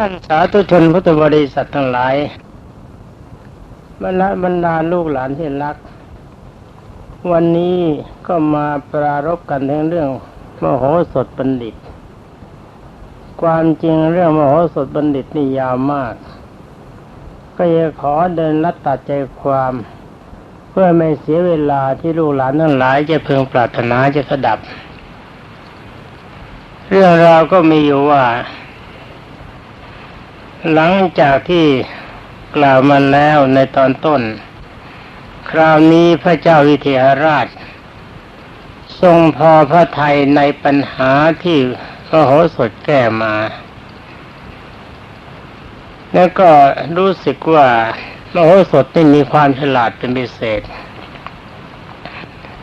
ท่านสาธุชนพุทธบริษัททั้งหลายบรรดาบรรดาลูกหลานที่รัก วันนี้ก็มาปรารบกันถึงเรื่องมโหสถบัณฑิต ความจริงเรื่องมโหสถบัณฑิตนี่ยาวมาก ก็จะขอเดินลัดตัดใจความ เพื่อไม่เสียเวลาที่ลูกหลานทั้งหลายจะเพึงปรารถนาจะสดับ เรื่องราวก็มีอยู่ว่า หลังจากที่กล่าวมาแล้วในตอนต้น คราวนี้พระเจ้าวิเทหราช ทรงพอพระทัยในปัญหาที่พระโหสถแก้มา แล้วก็รู้สึกว่ามโหสถนี่มีความฉลาดเป็นพิเศษ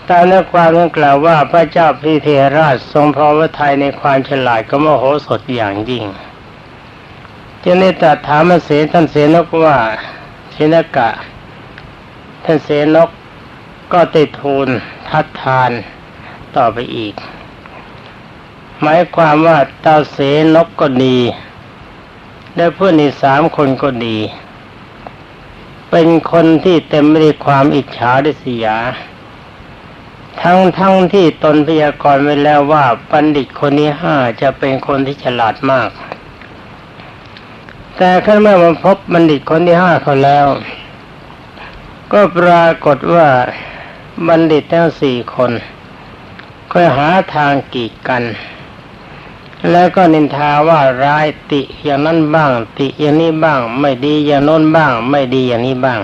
ตามเนื้อความนั้นกล่าวว่าพระเจ้าพิเทหราชทรงพอพระทัยในความฉลาดของมโหสถอย่างยิ่ง จึงได้ตรัสถามเสนท่านเสนกว่าเสนกะ ท่านเสนกก็ติดทูลทัดทานต่อไปอีก หมายความว่าตาเสนกก็ดีและเพื่อนอีกสามคนก็ดี เป็นคนที่เต็มไปด้วยความอิจฉาดิษยา ทั้งทั้งที่ตนพยากรณ์ไว้แล้วว่าบัณฑิตคนนี้ห้าจะเป็นคนที่ฉลาดมาก แต่ขั้นเมื่อมาพบบัณฑิตคนที่ห้าเขาแล้ว ก็ปรากฏว่าบัณฑิตทั้งสี่คนค่อยหาทางกีดกัน แล้วก็นินทาว่าร้ายติอย่างนั้นบ้าง ติอย่างนี้บ้าง ไม่ดีอย่างโน้นบ้าง ไม่ดีอย่างนี้บ้าง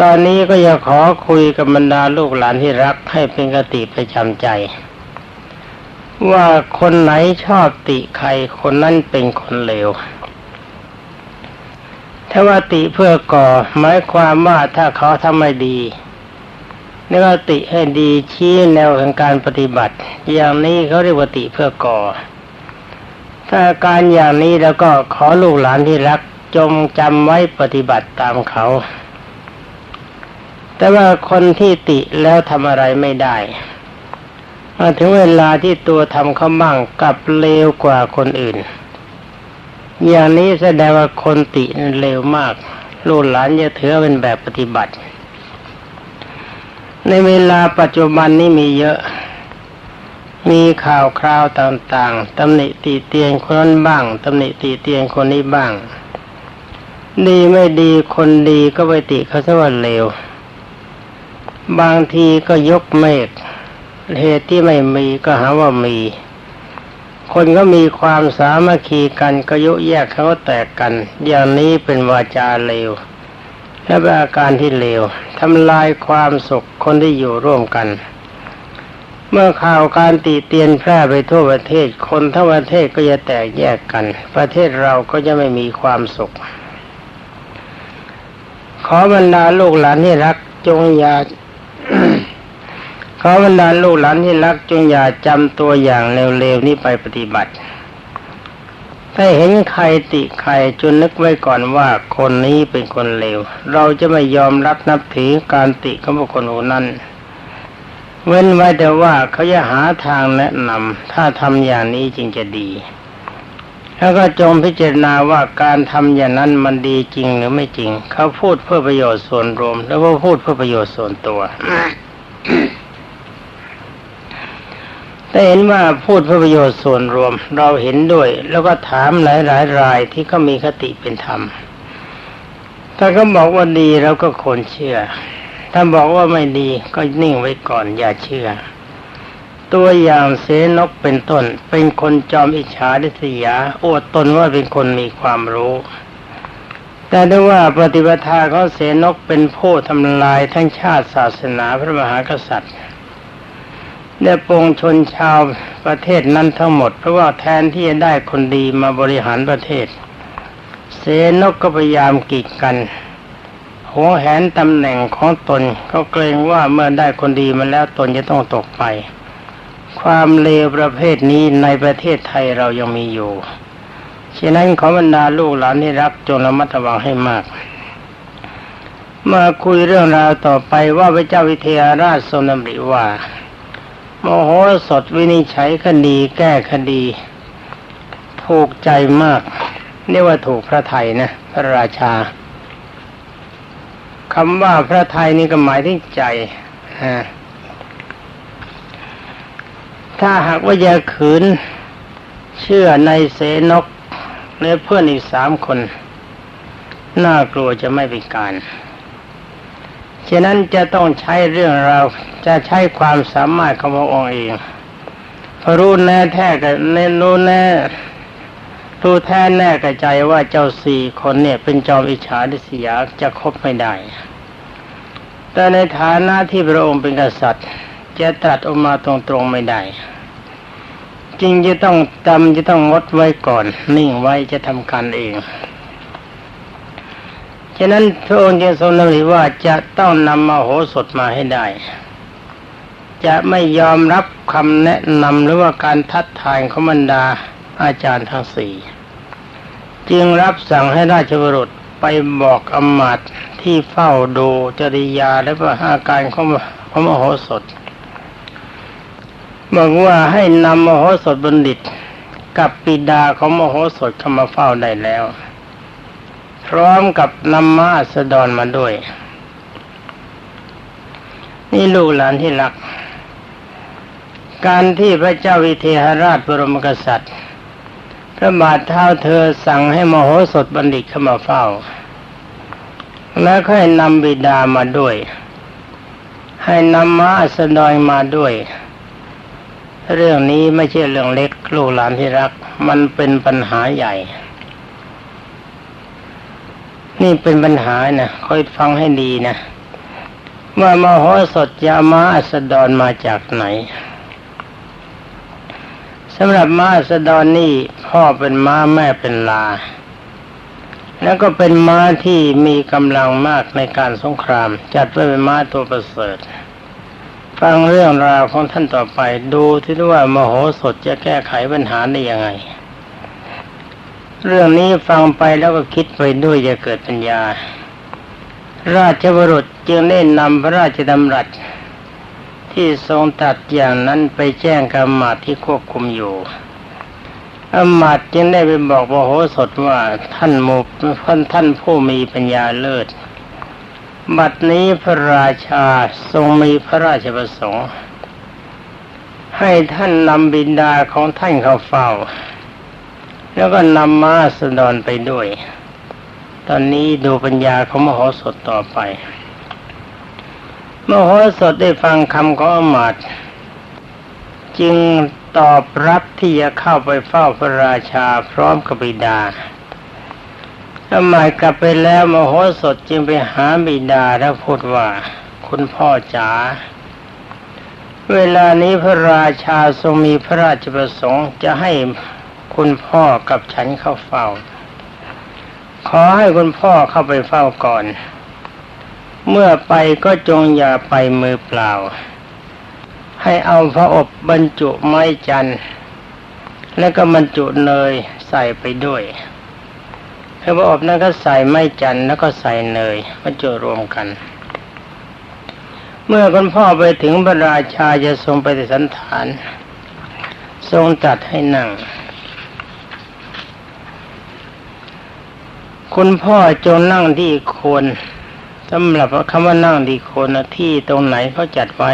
ตอนนี้ก็อยากขอคุยกับบรรดาลูกหลานที่รักให้เป็นกติประจำใจ ว่าคนไหนชอบติใครคนนั้นเป็นคนเลวถ้าว่าติเพื่อก่อหมายความว่าถ้าเขาทำไม่ดีนี่ก็ติให้ดีชี้แนวแห่งการปฏิบัติ อย่างนี้เขาเรียกว่าติเพื่อก่อ ถ้าการอย่างนี้แล้วก็ขอลูกหลานที่รักจงจำไว้ปฏิบัติตามเขา แต่ว่าคนที่ติแล้วทำอะไรไม่ได้ ถึงเวลาที่ตัวทำเขาบ้างกับเลวกว่าคนอื่น อย่างนี้แสดงว่าคนติเลวมากลูกหลานจะถือเป็นแบบปฏิบัติ ในเวลาปัจจุบันนี้มีเยอะ มีข่าวคราวต่างๆตำหนิตีเตียนคนนั้นบ้างตำหนิตีเตียนคนนี้บ้าง ดีไม่ดีคนดีก็ไปติเขาซะว่าเลวบางทีก็ยกเมฆ เหตุที่ไม่มีก็หาว่ามี คนก็มีความสามัคคีกันก็ยุแยกเขาแตกกัน อย่างนี้เป็นวาจาเลว และเป็นอาการที่เลวทำลายความสุขคนที่อยู่ร่วมกัน เมื่อข่าวการตีเตียนแพร่ไปทั่วประเทศ คนทั้งประเทศก็จะแตกแยกกัน ประเทศเราก็จะไม่มีความสุข ขอบรรดาลูกหลานที่รักจงอย่า ขอบรรดาลูกหลานที่รักจงอย่าจำตัวอย่างเร็วๆนี้ไปปฏิบัติ ถ้าเห็นใครติใครจนนึกไว้ก่อนว่าคนนี้เป็นคนเลว เราจะไม่ยอมรับนับถือการติของบุคคลคนนั้น เว้นไว้แต่ว่าเขาจะหาทางแนะนำถ้าทำอย่างนี้จึงจะดี แล้วก็จงพิจารณาว่าการทำอย่างนั้นมันดีจริงหรือไม่จริง เขาพูดเพื่อประโยชน์ส่วนรวม แล้วก็พูดเพื่อประโยชน์ส่วนตัว แต่เห็นว่าพูดเพื่อประโยชน์ส่วนรวมเราเห็นด้วย แล้วก็ถามหลายๆรายที่เขามีคติเป็นธรรม ถ้าเขาบอกว่าดีเราก็ควรเชื่อ ถ้าบอกว่าไม่ดีก็นิ่งไว้ก่อนอย่าเชื่อ ตัวอย่างเสนกเป็นต้น เป็นคนจอมอิจฉาดิษยาอวดตนว่าเป็นคนมีความรู้แต่ได้ว่าปฏิปทาของเสนกเป็นผู้ทำลายทั้งชาติศาสนาพระมหากษัตริย์ และปวงชนชาวประเทศนั้นทั้งหมด เพราะว่าแทนที่จะได้คนดีมาบริหารประเทศ เสนกก็พยายามกีดกันหวงแหนตำแหน่งของตนเขาเกรงว่าเมื่อได้คนดีมาแล้วตนจะต้องตกไป ความเลวประเภทนี้ในประเทศไทยเรายังมีอยู่ฉะนั้นขอบรรดาลูกหลานที่รักจงระมัดระวังให้มาก มาคุยเรื่องราวต่อไปว่าพระเจ้าวิเทหราชทรงดำริว่า โมโหสถวินิจฉัยคดีแก้คดีโทถูกใจมากเรียกว่าถูกพระไทยนะพระราชาคำว่าพระไทยนี่ก็หมายถึงใจถ้าหากว่าจะขืนเชื่อในเสนกและเพื่อนอีกสามคน น่ากลัวจะไม่เป็นการ ฉะนั้นจะต้องใช้เรื่องเราจะใช้ความสามารถของพระองค์เองพอรู้แน่แท้กับเน้นรู้แน่รู้แท้แน่กระใจว่าเจ้าสี่คนเนี่ยเป็นจอมอิจฉาดิสยาจะคบไม่ได้ แต่ในฐานะที่พระองค์เป็นกษัตริย์ จะตรัสออกมาตรงๆไม่ได้จริงจะต้องจำจะต้องงดไว้ก่อน นิ่งไว้จะทำการเอง ฉะนั้นพระองค์จึงทรงนำริว่าจะต้องนำมาโหสถมาให้ได้ จะไม่ยอมรับคำแนะนำหรือว่าการทัดทายของบรรดาอาจารย์ทั้งสี่จึงรับสั่งให้ราชบุรุษไปบอกอมาตย์ที่เฝ้าดูจริยาและประอาการของของมโหสถบอกว่าให้นำมโหสถบัณฑิตกับปิดาของมโหสถเข้ามาเฝ้าได้แล้ว ร้อมกับนำมาสดรมาด้วย นี่ลูกหลานที่รัก การที่พระเจ้าวิเทหราชบรมกษัตริย์ พระบาทเท้าเธอสั่งให้มโหสถบัณฑิตเข้ามาเฝ้า แล้วให้นำบิดามาด้วย ให้นำมาสดอยมาด้วยเรื่องนี้ไม่ใช่เรื่องเล็กลูกหลานที่รัก มันเป็นปัญหาใหญ่ นี่เป็นปัญหานะคอยฟังให้ดีนะว่ามโหสถยามาสดอนมาจากไหนสำหรับม้าสดอนนี่พ่อเป็นม้าแม่เป็นลา แล้วก็เป็นม้าที่มีกำลังมากในการสงคราม จัดไว้เป็นม้าตัวประเสริฐ ฟังเรื่องราวของท่านต่อไปดูที่ว่า มโหสถจะแก้ไขปัญหาได้ยังไง เรื่องนี้ฟังไปแล้วก็คิดไปด้วยจะเกิดปัญญา ราชบุรุษจึงได้นำพระราชดำรัส ที่ทรงตัดอย่างนั้นไปแจ้งกับมาที่ควบคุมอยู่อมาตจึงได้ไปบอกว่าโหสถว่าท่านมุท่านท่านผู้มีปัญญาเลิศ บัดนี้พระราชาทรงมีพระราชประสงค์ ให้ท่านนำบินดาของท่านเข้าเฝ้า แล้วก็นำมาสดอนไปด้วย ตอนนี้ดูปัญญาของมโหสถต่อไป มโหสถได้ฟังคำของอมาตจึงตอบรับที่จะเข้าไปเฝ้าพระราชาพร้อมกับบิดาอมาตกลับไปแล้วมโหสถจึงไปหาบิดาแล้วพูดว่า คุณพ่อจ๋าเวลานี้พระราชาทรงมีพระราชประสงค์จะให้ คุณพ่อกับฉันเข้าเฝ้า ขอให้คุณพ่อเข้าไปเฝ้าก่อน เมื่อไปก็จงอย่าไปมือเปล่า ให้เอาพระอบบรรจุไม้จันทร์แล้วก็บรรจุเนยใส่ไปด้วยคือพระอบนั้นก็ใส่ไม้จันทร์แล้วก็ใส่เนยบรรจุรวมกัน เมื่อคุณพ่อไปถึงพระราชาจะทรงไปสันฐาน ทรงจัดให้นั่ง คุณพ่อจงนั่งที่คนสำหรับคำว่านั่งดีโคนที่ตรงไหนเขาจัดไว้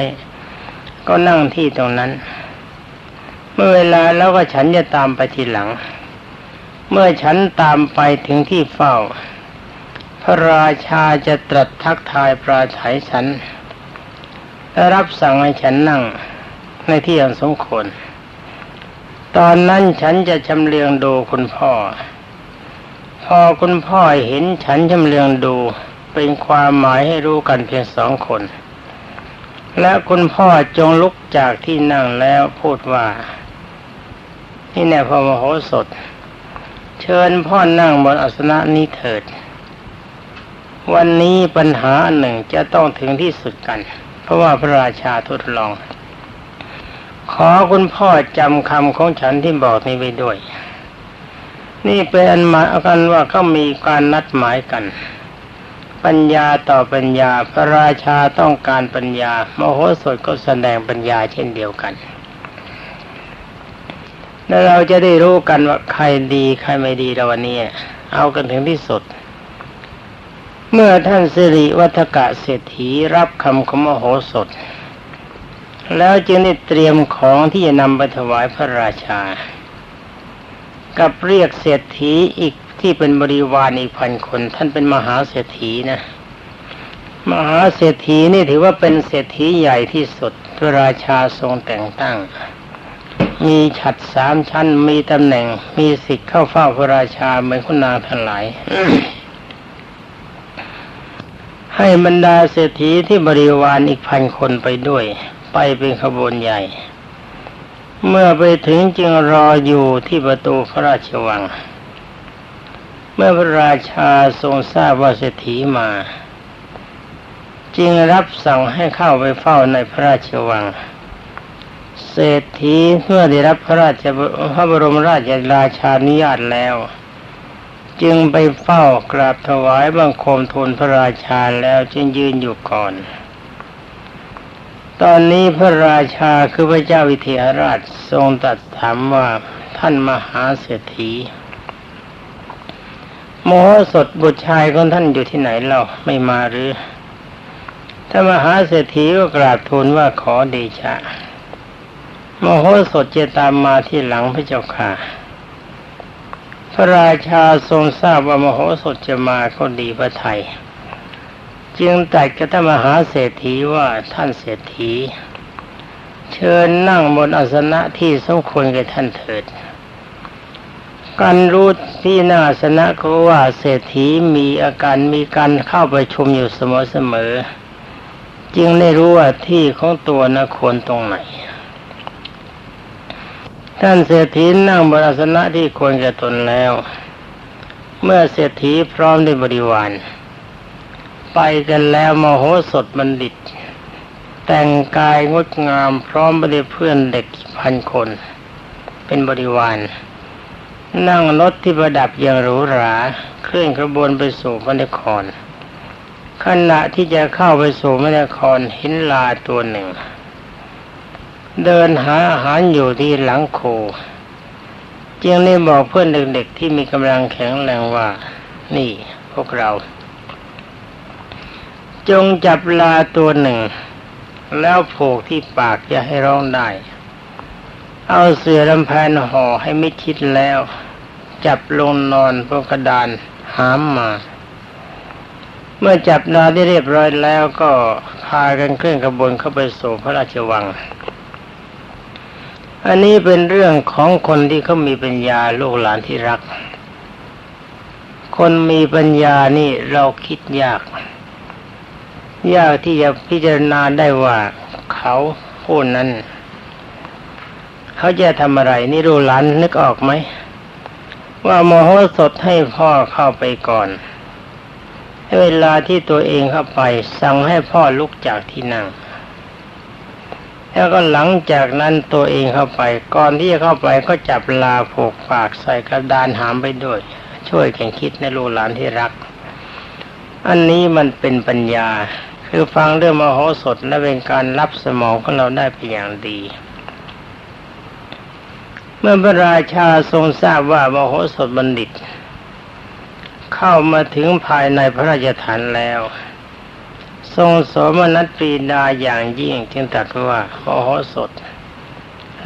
ก็นั่งที่ตรงนั้น เมื่อเวลาแล้วก็ฉันจะตามไปทีหลัง เมื่อฉันตามไปถึงที่เฝ้า พระราชาจะตรัสทักทายปราศัยฉันและรับสั่งให้ฉันนั่งในที่อันสมควรตอนนั้นฉันจะชำเลืองดูคุณพ่อ อคุณพ่อเห็นฉันชำเลืองดูเป็นความหมายให้รู้กันเพียงสองคน และคุณพ่อจงลุกจากที่นั่งแล้วพูดว่า นี่แน่พอมโหสถ เชิญพ่อนั่งบนอาสนะนี้เถิด วันนี้ปัญหาหนึ่งจะต้องถึงที่สุดกัน เพราะว่าพระราชาทดลอง ขอคุณพ่อจำคำของฉันที่บอกนี้ไว้ด้วย นี่เป็นอันหมายกันว่าก็มีการนัดหมายกัน ปัญญาต่อปัญญาพระราชาต้องการปัญญา มโหสถก็แสดงปัญญาเช่นเดียวกันแล้วเราจะได้รู้กันว่าใครดีใครไม่ดีเราวันนี้เอากันถึงที่สุด เมื่อท่านสิริวัฒกะเศรษฐีรับคำของมโหสถ แล้วจึงได้เตรียมของที่จะนำไปถวายพระราชา กับเรียกเศรษฐีอีกที่เป็นบริวารอีกพันคน ท่านเป็นมหาเศรษฐีนะ มหาเศรษฐีนี่ถือว่าเป็นเศรษฐีใหญ่ที่สุดพระราชาทรงแต่งตั้ง มีฉัดสามชั้นมีตำแหน่ง มีสิทธิ์เข้าเฝ้าพระราชาเหมือนคุณนางทั้งหลายให้บรรดาเศรษฐีที่บริวารอีกพันคนไปด้วย ไปเป็นขบวนใหญ่ เมื่อไปถึงจึงรออยู่ที่ประตูพระราชวัง เมื่อพระราชาทรงทราบว่าเศรษฐีมา จึงรับสั่งให้เข้าไปเฝ้าในพระราชวัง เศรษฐีเมื่อได้รับพระราชพระบรมราชราชานุญาตแล้ว จึงไปเฝ้ากราบถวายบังคมทูลพระราชาแล้วจึงยืนอยู่ก่อน ตอนนี้พระราชาคือพระเจ้าวิเทหราชทรงตรัสถามว่าท่านมหาเศรษฐีโมโหสถบุตรชายของท่านอยู่ที่ไหนเล่าไม่มาหรือถ้ามหาเศรษฐีก็กราบทูลว่าขอเดชะโมโหสถจะตามมาที่หลังพระเจ้าค่ะ พระราชาทรงทราบว่าโมโหสถจะมาก็ดีพระไทย จึงตรัสกับท่านมหาเศรษฐีว่าท่านเศรษฐี เชิญนั่งบนอาสนะที่สมควรแก่ท่านเถิดการรู้ที่หน้าอาสนะก็ว่าเศรษฐีมีอาการมีการเข้าประชุมอยู่เสมอๆจึงได้รู้ว่าที่ของตัวนะควรตรงไหน ท่านเศรษฐีนั่งบนอาสนะที่ควรแก่ตนแล้ว เมื่อเศรษฐีพร้อมด้วยบริวาร ไปกันแล้วมโหสถบัณฑิต แต่งกายงดงามพร้อมไปด้วยเพื่อนเด็กพันคน เป็นบริวาร นั่งรถที่ประดับอย่างหรูหราเคลื่อนขบวนไปสู่พระนคร ขณะที่จะเข้าไปสู่พระนครห็นลาตัวหนึ่ง เดินหาอาหารอยู่ที่หลังโคจึงได้บอกเพื่อนเด็กๆที่มีกำลังแข็งแรงว่า นี่พวกเรา จงจับลาตัวหนึ่ง แล้วโผูกที่ปากอย่าให้ร้องได้ เอาเสือลำแพนห่อให้มิดชิดแล้ว จับลงนอนบนกระดานหามมา เมื่อจับนาได้เรียบร้อยแล้วก็พากันเคลื่อนขบวนเข้าไปสู่พระราชวัง อันนี้เป็นเรื่องของคนที่เขามีปัญญาลูกหลานที่รัก คนมีปัญญานี่เราคิดยาก ยากที่จะพิจารณาได้ว่าเขาผู้นั้น เขาจะทำอะไร นี่รู้หลานนึกออกไหม ว่าโมโหสดให้พ่อเข้าไปก่อน เวลาที่ตัวเองเข้าไป สั่งให้พ่อลุกจากที่นั่ง แล้วก็หลังจากนั้นตัวเองเข้าไป ก่อนที่จะเข้าไปก็จับลาผูกปากใส่กระดานหามไปด้วย ช่วยแกันคิดในลูกหลานที่รัก อันนี้มันเป็นปัญญา คือฟังเรื่องมโหสถและเป็นการรับสมองของเราได้เป็นอย่างดี เมื่อพระราชาทรงทราบว่ามโหสถบัณฑิต เข้ามาถึงภายในพระราชฐานแล้ว ทรงสมนัตปรีดาอย่างยิ่งจึงตรัสว่ามโหสถ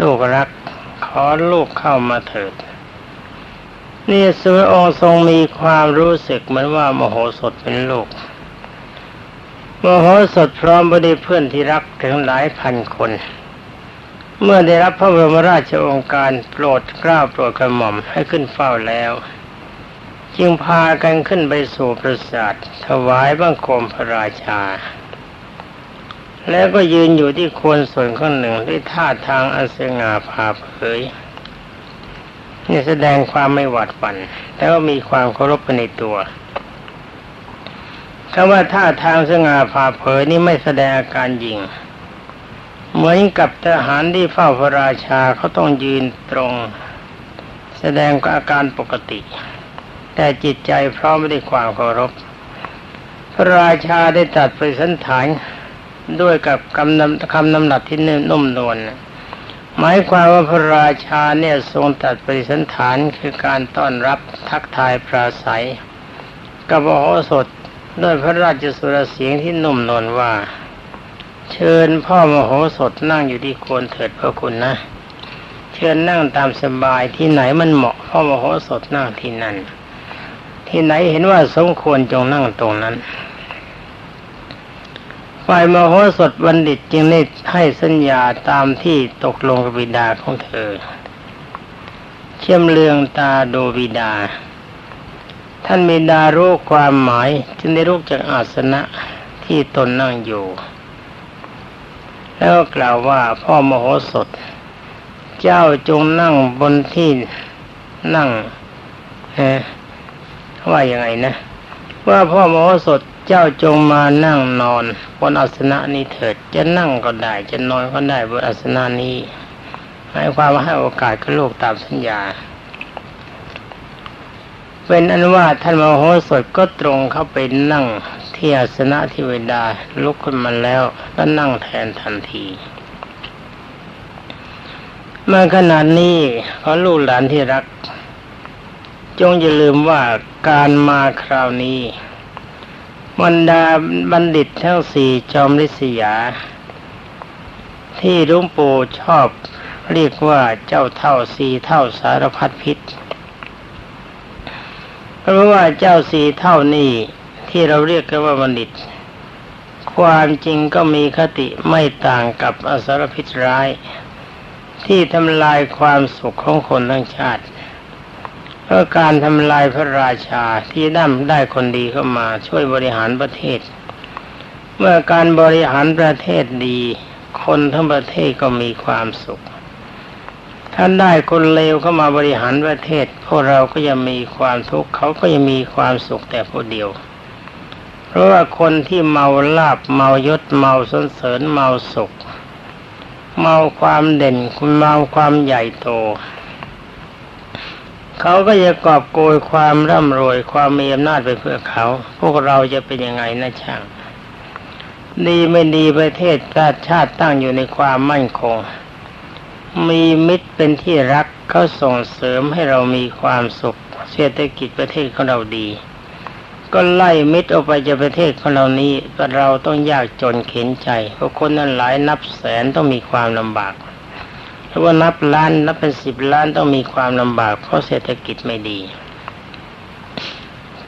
ลูกรักขอลูกเข้ามาเถิดนี่สุรองค์ทรงมีความรู้สึกเหมือนว่ามโหสถเป็นลูก มโหสถพร้อมไปด้วยเพื่อนที่รักถึงหลายพันคน เมื่อได้รับพระบรมราชโองการโปรดกล้าโปรดกระหม่อมให้ขึ้นเฝ้าแล้ว จึงพากันขึ้นไปสู่ปราสาทถวายบังคมพระราชา แล้วก็ยืนอยู่ที่โคนส่วนข้างหนึ่งด้วยท่าทางอันสง่าผ่าเผยนี่แสดงความไม่หวาดหวัน่นแต่ว่ามีความเคารพในตัว คำว่าท่าทางสง่าผ่าเผยนี่ไม่แสดงอาการยิง เหมือนกับทหารที่เฝ้าพระราชาเขาต้องยืนตรง แสดงอาการปกติ แต่จิตใจพร้อมด้วยความเคารพ พระราชาได้ตัดไปสันฐานด้วยกับคำนำคำนำหนักที่นุ่มนวลหมายความว่าพระราชาเนี่ยทรงตัดปริสันฐานคือการต้อนรับทักทายปราศัยกับโหสถ ด้วยพระราชสุรเสียงที่นุ่มนวลว่า เชิญพ่อมโหสถนั่งอยู่ที่โคนเถิดพระคุณนะ เชิญนั่งตามสบายที่ไหนมันเหมาะพ่อมโหสถนั่งที่นั่น ที่ไหนเห็นว่าสมควรจงนั่งตรงนั้นฝ่ายมโหสถบัณฑิตจึงได้ให้สัญญาตามที่ตกลงกับบิดาของเธอ เชื่อมเลืองตาดูบิดา ท่านบิดารู้ความหมายจึงได้รู้จากอาสนะที่ตนนั่งอยู่ แล้วก็กล่าวว่าพ่อมโหสถ เจ้าจงนั่งบนที่นั่งเอ๊ะว่ายังไงนะ ว่าพ่อมโหสถเจ้าจงมานั่งนอนบนอาสนะนี้เถิด จะนั่งก็ได้ จะนอนก็ได้บนอาสนะนี้ใหมายความว่าให้โอกาสกับลูกตามสัญญา เป็นอันว่าท่านมโหสถก็ตรงเข้าไปนั่งที่อาสนะที่เวดาลุกขึ้นมาแล้วก็นั่งแทนทันทีเมื่อขนาดนี้ขอลูกหลานที่รัก จงอย่าลืมว่าการมาคราวนี้บรรดาบัณฑิตทั้งสี่จอมริษยา ที่ลุงปู่ชอบเรียกว่าเจ้าเท่าสี่เท่าสารพัดพิษ เพราะว่าเจ้าสี่เท่านี่ที่เราเรียกกันว่าบัณฑิต ความจริงก็มีคติไม่ต่างกับอสรพิษร้าย ที่ทำลายความสุขของคนทั้งชาติเพราะการทำลายพระราชาที่ได้ได้คนดีเข้ามาช่วยบริหารประเทศ เมื่อการบริหารประเทศดี คนทั้งประเทศก็มีความสุข ถ้าได้คนเลวเข้ามาบริหารประเทศ พวกเราก็ยังมีความทุกข์เขาก็ยังมีความสุขแต่ผู้เดียว เพราะว่าคนที่เมาลาบเมายศเมาสนเสริญเมาสุข เมาความเด่นคุณเมาความใหญ่โต เขาก็จะกอบโกยความร่ำรวยความมีอำนาจไปเพื่อเขา พวกเราจะเป็นยังไงนะช่างดีไม่ดีประเทศชาติชาติตั้งอยู่ในความมั่นคง มีมิตรเป็นที่รักเขาส่งเสริมให้เรามีความสุข เศรษฐกิจประเทศของเราดี ก็ไล่มิตรออกไปจากประเทศของเรานี้เราต้องยากจนเข็นใจ เพราะคนนั้นหลายนับแสนต้องมีความลำบากหรือว่านับล้านนับเป็นสิบล้านต้องมีความลำบากเพราะเศรษฐกิจไม่ดี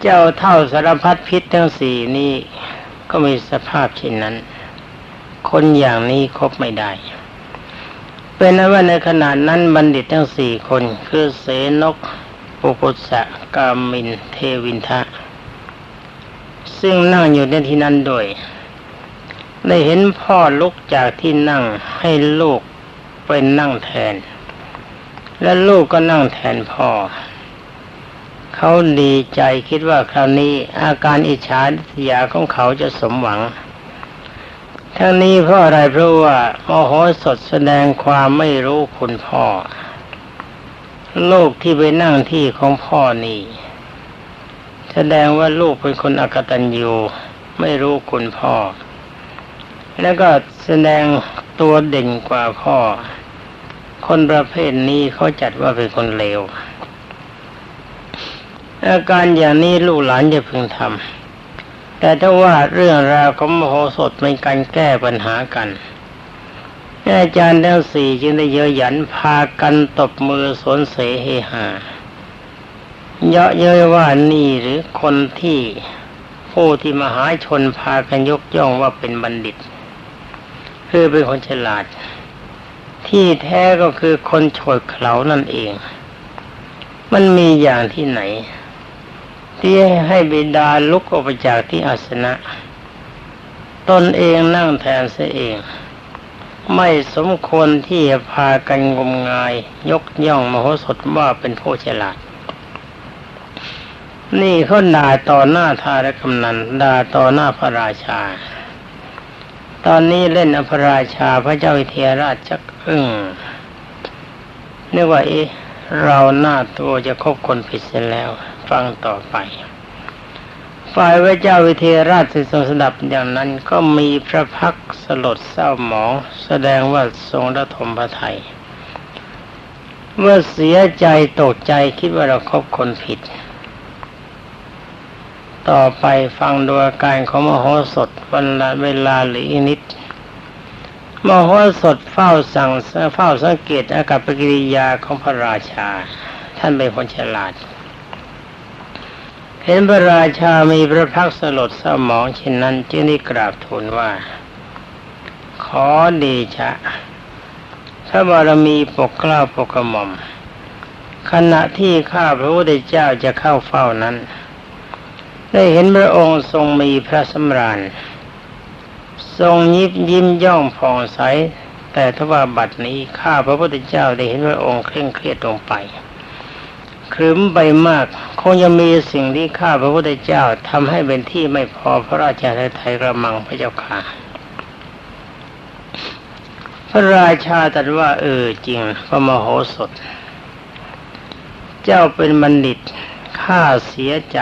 เจ้าเท่าสารพัดพิษทั้งสี่นี้ก็มีสภาพเช่นนั้น คนอย่างนี้คบไม่ได้ เป็นนั้นว่าในขณะนั้นบัณฑิตทั้งสี่คน คือเสนกปุกุสะกามิน เทวินทะ ซึ่งนั่งอยู่ในที่นั้นโดย ได้เห็นพ่อลุกจากที่นั่งให้ลูกไปนั่งแทน และลูกก็นั่งแทนพ่อ เขาดีใจคิดว่าคราวนี้อาการอิจฉาริยาของเขาจะสมหวัง ทั้งนี้เพราะอะไรเพราะว่ามโหสดแสดงความไม่รู้คุณพ่อ ลูกที่ไปนั่งที่ของพ่อนี่ แสดงว่าลูกเป็นคนอกตัญญูไม่รู้คุณพ่อ แล้วก็แสดงตัวเด่นกว่าพ่อ คนประเภทนี้เขาจัดว่าเป็นคนเลวอาการอย่างนี้ลูกหลานจะพึงทำ แต่ถ้าว่าเรื่องราวของมโหสถเป็นการแก้ปัญหากันอาจารย์ทั้งสี่จึงได้เยอะหยันพากันตบมือสนเสเฮหา เยาะเย้ยว่านี่หรือคนที่ผู้ที่มหาชนพากันยกย่องว่าเป็นบัณฑิต คือเป็นคนฉลาด ที่แท้ก็คือคนโฉดเขลานั่นเอง มันมีอย่างที่ไหน ที่ให้บิดาลุกออกไปจากที่อาสนะ ตนเองนั่งแทนเสียเอง ไม่สมควรที่จะพากันงมงาย ยกย่องมโหสถว่าเป็นผู้ฉลาด นี่เขาด่าต่อหน้าทารกำนันด่าต่อหน้าพระราชา ตอนนี้เล่นอภราชาพระเจ้าวิเทราชจักอึ้งนึกว่าเอ๊ะเราหน้าตัวจะคบคนผิดเสียแล้ว ฟังต่อไป ฝ่ายพระเจ้าวิเทหราชทรงสดับอย่างนั้นก็มีพระพักตร์สลดเศร้าหมอง แสดงว่าทรงระทมพระไทยเมื่อเสียใจตกใจคิดว่าเราครบคนผิด ต่อไปฟังดูอาการของมโหสถวันละเวลาหรืออีนิดมโหสถเฝ้าสั่งเฝ้าสังเกตอากับปกิริยาของพระราชา ท่านเป็นคนฉลาด เห็นพระราชามีพระพักตร์สลดเศร้าหมองเช่นนั้นจึงได้กราบทูลว่า ขอเดชะพระบารมีปกเกล้าปกกระหม่อม ขณะที่ข้าพระพุทธเจ้าจะเข้าเฝ้านั้น ได้เห็นพระองค์ทรงมีพระสำราญ ทรงยิบยิ้มย่องผ่องใส แต่ทว่าบัดนี้ข้าพระพุทธเจ้าได้เห็นพระองค์เคร่งเครียดลงไป ครึ้มไปมาก คงยังมีสิ่งที่ข้าพระพุทธเจ้าทำให้เป็นที่ไม่พอพระราชาไทยกระมังพระเจ้าค่ะ พระราชาตรัสว่า เออจริง พระมโหสถ เจ้าเป็นบัณฑิตข้าเสียใจ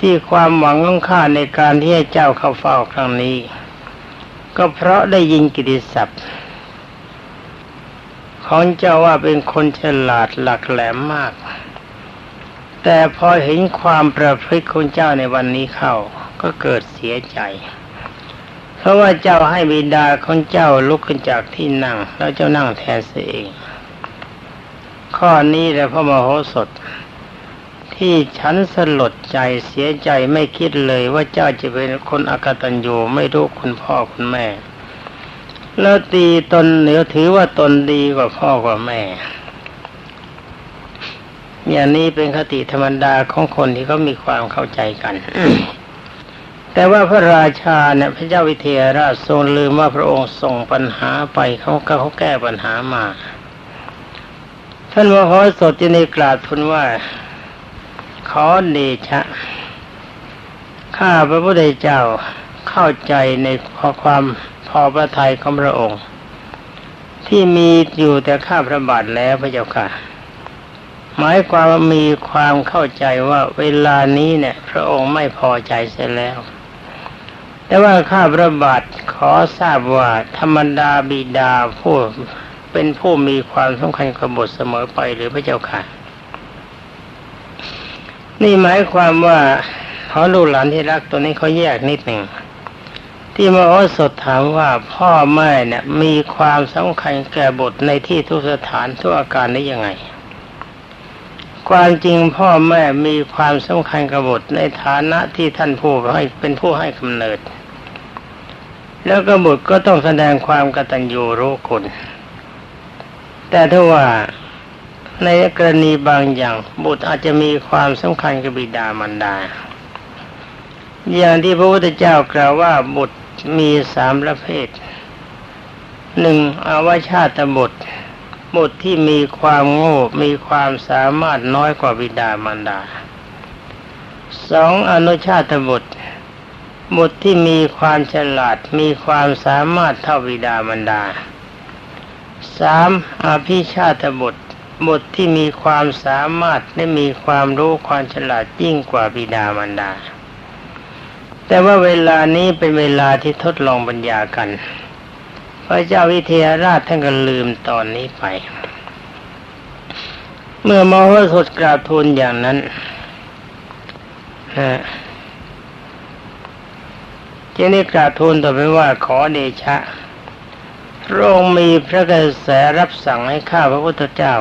ที่ความหวังของข้าในการที่ให้เจ้าเข้าเฝ้าครั้งนี้ ก็เพราะได้ยินกิติศัพท์ ของเจ้าว่าเป็นคนฉลาดหลักแหลมมาก แต่พอเห็นความประพฤติของเจ้าในวันนี้เข้าก็เกิดเสียใจ เพราะว่าเจ้าให้บิดาของเจ้าลุกขึ้นจากที่นั่ง แล้วเจ้านั่งแทนเสียเอง ข้อนี้แหละพระมโหสถ ที่ฉันสลดใจเสียใจไม่คิดเลยว่าเจ้าจะเป็นคนอากตัญญูไม่รู้คุณพ่อคุณแม่ แล้วตีตนเหนือถือว่าตนดีกว่าพ่อกว่าแม่ อย่างนี้เป็นคติธรรมดาของคนที่เขามีความเข้าใจกัน แต่ว่าพระราชาเนี่ยพระเจ้าวิเทหราชทรงลืมว่าพระองค์ส่งปัญหาไปเขาก็เขาแก้ปัญหามา ท่านมโหสถจึงได้กราบทูลว่า ขอเดชะ ข้าพระพุทธเจ้าเข้าใจในข้อความ พอพระทัยของพระองค์ ที่มีอยู่แต่ข้าพระบาทแล้วพระเจ้าค่ะ หมายความว่ามีความเข้าใจว่าเวลานี้เนี่ย พระองค์ไม่พอใจเสียแล้ว แต่ว่าข้าพระบาทขอทราบว่าธรรมดาบิดาผู้เป็นผู้มีความสำคัญกับบทเสมอไปหรือพระเจ้าค่ะ นี่หมายความว่าขอลูกหลานที่รักตัวนี้เขาแยกนิดหนึ่ง ที่มโหสถถามว่าพ่อแม่เนี่ยมีความสำคัญแก่บทในที่ทุกสถานทุกอาการได้ยังไง ความจริงพ่อแม่มีความสำคัญกับบทในฐานะที่ท่านผู้ให้เป็นผู้ให้กำเนิด แล้วก็บุตรก็ต้องแสดงความกตัญญูรู้คุณ แต่ถ้าว่าในกรณีบางอย่างบุตรอาจจะมีความสำคัญกับบิดามารดา อย่างที่พระพุทธเจ้ากล่าวว่าบุตรมีสามประเภทหนึ่งอาวชาตบุตรบุตรที่มีความโง่มีความสามารถน้อยกว่าบิดามารดาสองอนุชาตบุตรบุตรที่มีความฉลาดมีความสามารถเท่าบิดามารดาสามอภิชาตบุตรบุตรที่มีความสามารถและมีความรู้ความฉลาดยิ่งกว่าบิดามารดา แต่ว่าเวลานี้เป็นเวลาที่ทดลองปัญญากัน พระเจ้าวิเทหราชท่านก็ลืมตอนนี้ไป เมื่อมโหสถกราบทูลอย่างนั้นจึงได้กราบทูลต่อไปว่าขอเดชะพระองค์มีพระกระแสรับสั่งให้ข้าพระพุทธเจ้า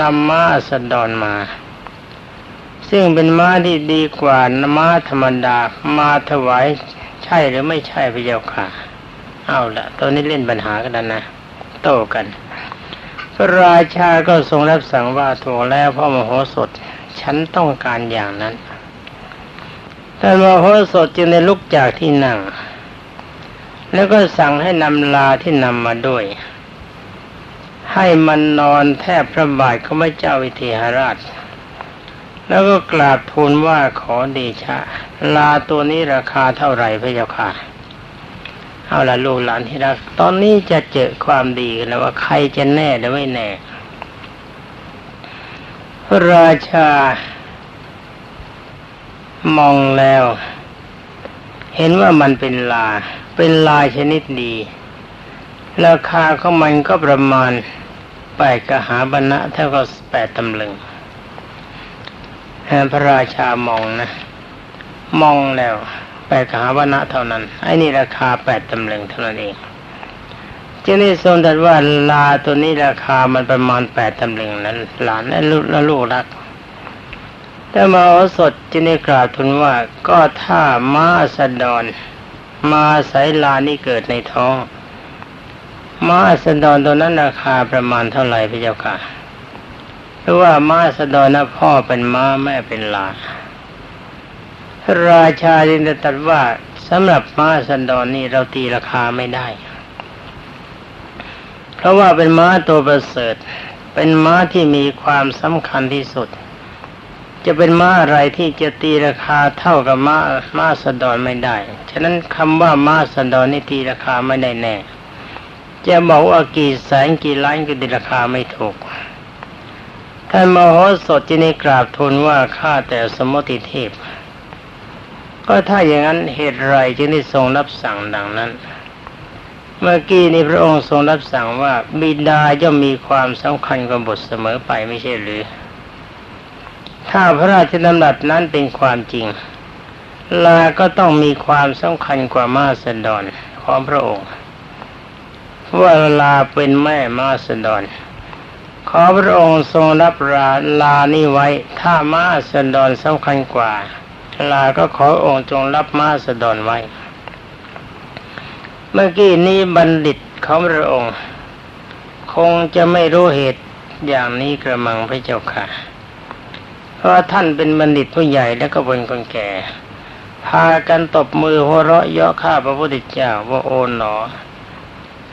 นำม้าสดอนมา ซึ่งเป็นม้าที่ดีกว่าม้าธรรมดา มาถวายใช่หรือไม่ใช่พระเจ้าค่ะ เอาละตอนนี้เล่นปัญหากันนะ โต้กัน พระราชาก็ทรงรับสั่งว่าถูกแล้วพ่อมโหสถ ฉันต้องการอย่างนั้นท่านมโหสถจึงได้ลุกจากที่นั่ง แล้วก็สั่งให้นำลาที่นำมาด้วย ให้มันนอนแทบพระบาทของพระเจ้าวิเทหราช แล้วก็กราบทูลว่าขอเดชะ ลาตัวนี้ราคาเท่าไหร่พระเจ้าค่ะ เอาละลูกหลานที่รัก ตอนนี้จะเจอความดีกันแล้วว่าใครจะแน่หรือไม่แน่ พระราชามองแล้ว เห็นว่ามันเป็นลา เป็นลายชนิดดี ราคาของมันก็ประมาณแปดกหาบรรณะเท่ากับแปดตำลึง พระราชามองนะ มองแล้วแปดกหาบรรณะเท่านั้น ไอ้นี่ราคาแปดตำลึงเท่านั้นเองจึงได้ทรงตรัสว่าลาตัวนี้ราคามันประมาณแปดตำลึงนั้น หลานและลูกและลูกรัก แต่มาโอสถจึงได้กราบทูลว่าก็ถ้ามาสะดอนมาสายลานี่เกิดในท้อง มาสะดอนตัวนั้นราคาประมาณเท่าไหร่พระเจ้าค่ะ รือว่าม้าสะดอนะพ่อเป็นม้าแม่เป็นลา ราชาจึงได้ตรัสว่าสำหรับม้าสะดอนนี่เราตีราคาไม่ได้ เพราะว่าเป็นม้าตัวประเสริฐ เป็นม้าที่มีความสำคัญที่สุด จะเป็นม้าอะไรที่จะตีราคาเท่ากับม้าม้าสะดอนไม่ได้ ฉะนั้นคำว่าม้าสะดอนนี่ตีราคาไม่ได้แน่ จะบอกว่ากี่แสนกี่ล้านก็ตีราคาไม่ถูก ท่านมโหสถที่นี่กราบทูลว่าข้าแต่สมมติเทพ ก็ถ้าอย่างนั้นเหตุไรจึงได้ทรงรับสั่งดังนั้น เมื่อกี้นี้พระองค์ทรงรับสั่งว่าบิดาย่อมมีความสำคัญกว่าบุตรเสมอไปไม่ใช่หรือ ถ้าพระราชดำรัสนั้นเป็นความจริง ลาก็ต้องมีความสำคัญกว่ามาสดอนของพระองค์ว่าลาเป็นแม่มาสดอน ขอพระองค์ทรงรับลาลานี้ไว้ ถ้ามาสดอนสำคัญกว่า ลาก็ขอองค์จงรับมาสดอนไว้ เมื่อกี้นี้บัณฑิตของพระองค์ คงจะไม่รู้เหตุอย่างนี้กระมังพระเจ้าค่ะ เพราะท่านเป็นบัณฑิตผู้ใหญ่แล้วก็เป็นคนแก่ พากันตบมือหัวเราะเยาะข้าพระพุทธเจ้าว่าโอ๋หนอ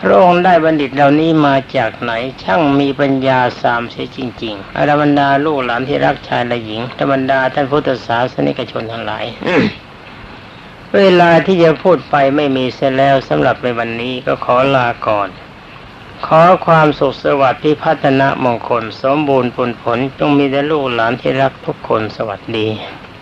พระองค์ได้บัณฑิตเหล่านี้มาจากไหนช่างมีปัญญาสามเสียจริงๆอรบรรดาลูกหลานที่รักชายและหญิงอรบรรดาท่านพุทธศาสนิกชนทั้งหลายเวลาที่จะพูดไปไม่มีเสียแล้วสำหรับในวันนี้ก็ขอลาก่อน ขอความสุขสวัสดิ์พิพัฒนมงคล สมบูรณ์ผลผลจงมีแด่ลูกหลานที่รักทุกคนสวัสดี